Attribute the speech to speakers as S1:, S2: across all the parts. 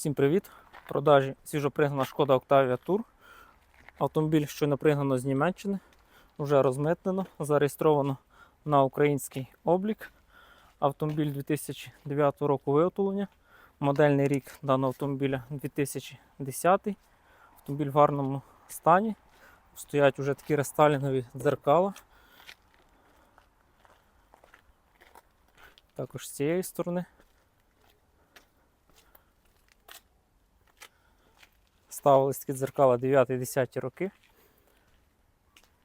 S1: Всім привіт! В продажі свіжопригнана шкода Octavia Tour. Автомобіль, що напригнано з Німеччини, вже розмитнено, зареєстровано на український облік. Автомобіль 2009 року виготовлення. Модельний рік даного автомобіля 2010. Автомобіль в гарному стані. Стоять вже такі рестайлінгові дзеркала. Також з цієї сторони. Ставились такі дзеркала 9-10 роки.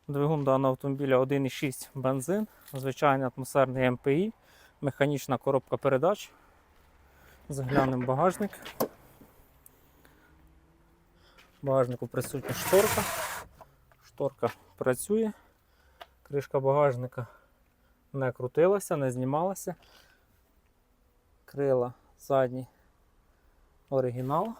S1: Двигун даного автомобіля 1,6 бензин, звичайний атмосферний МПІ, механічна коробка передач. Заглянемо багажник. В багажнику присутня шторка. Шторка працює. Кришка багажника не крутилася, не знімалася. Крила задні оригінал.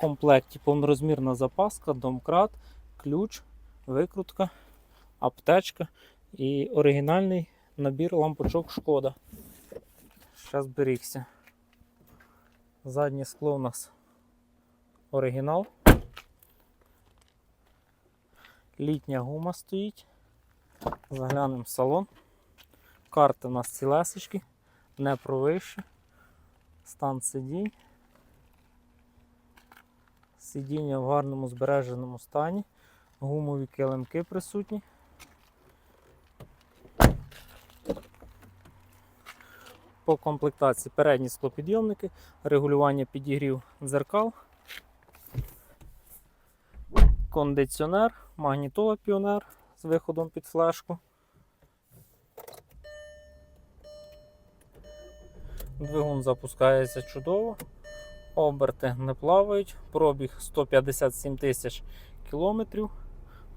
S1: Комплекті повнорозмірна запаска, домкрат, ключ, викрутка, аптечка і оригінальний набір лампочок шкода. Зараз зберігся. Заднє скло у нас оригінал. Літня гума стоїть. Заглянемо в салон. Карти у нас цілесечки, не провище. Стан сидінь. Сидіння в гарному збереженому стані. Гумові килимки присутні. По комплектації передні склопідйомники, регулювання підігрів дзеркал, кондиціонер, магнітола піонер з виходом під флешку. Двигун запускається чудово. Оберти не плавають, пробіг 157 тисяч кілометрів.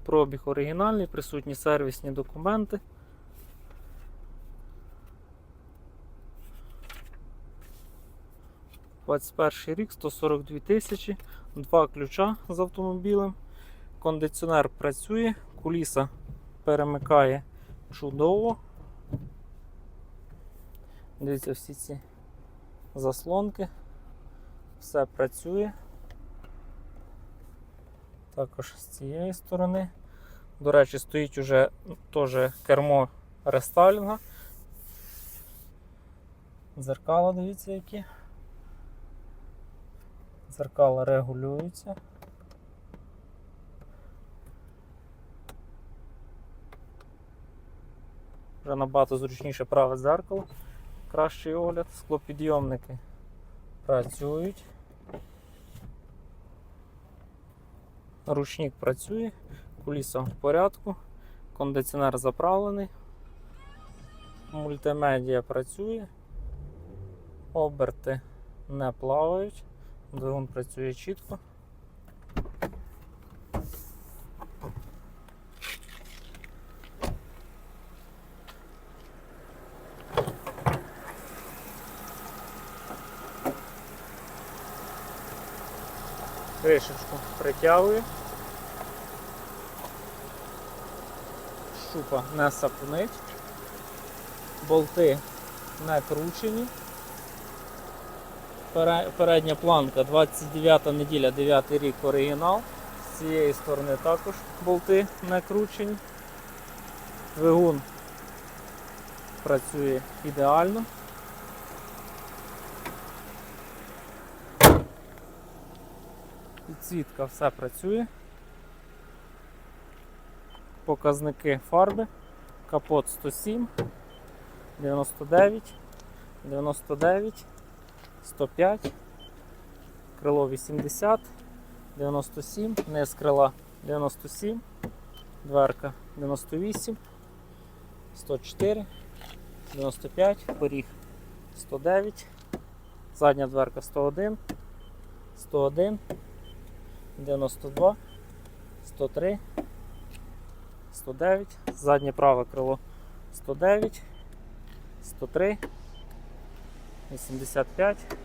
S1: Пробіг оригінальний, присутні сервісні документи. Перший рік, 142 тисячі, два ключа з автомобілем. Кондиціонер працює, куліса перемикає чудово. Дивіться всі ці заслонки все працює. Також з цієї сторони. До речі, стоїть уже теж кермо рестайлінга. Дзеркала, дивіться, які. Дзеркала регулюються. Вже набагато зручніше праве дзеркало, кращий огляд, склопідйомники працюють. Ручник працює, куліса в порядку, кондиціонер заправлений, мультимедіа працює, оберти не плавають, двигун працює чітко. Кришечку притягую. Шупа не сапунить. Болти не кручені. Передня планка 29 неділя, 9 рік оригінал. З цієї сторони також болти не кручені. Двигун працює ідеально. Підсвітка все працює. Показники фарби. Капот 107, 99, 99, 105, крило 80, 97, низ крила 97, дверка 98, 104, 95, поріг 109, задня дверка 101, 101. 92, 103, 109, заднє праве крило 109, 103, 85,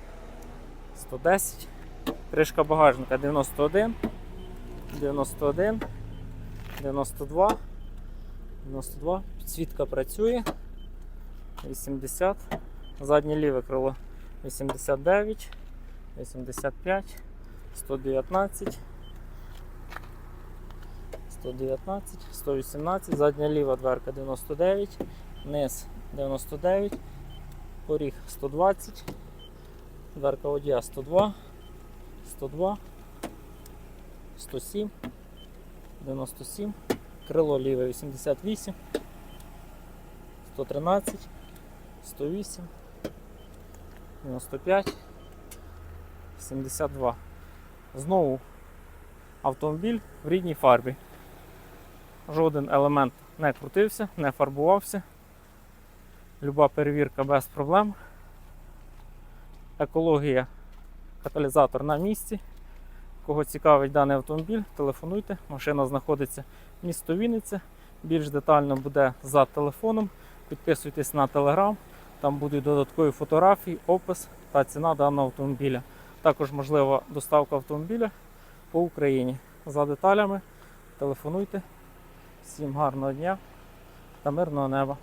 S1: 110, кришка багажника 91, 91, 92, 92, підсвітка працює, 80, Заднє ліве крило 89, 85, 119, 119, 118, задня ліва дверка 99, низ 99, поріг 120, дверка водія 102, 102, 107, 97, крило ліве 88, 113, 108, 95, 72. Знову автомобіль в рідній фарбі. Жоден елемент не крутився, не фарбувався. Люба перевірка без проблем. Екологія, каталізатор на місці. Кого цікавить даний автомобіль, телефонуйте. Машина знаходиться в місто Вінниця. Більш детально буде за телефоном. Підписуйтесь на телеграм. Там будуть додаткові фотографії, опис та ціна даного автомобіля. Також можлива доставка автомобіля по Україні. За деталями телефонуйте. Всім гарного дня та мирного неба.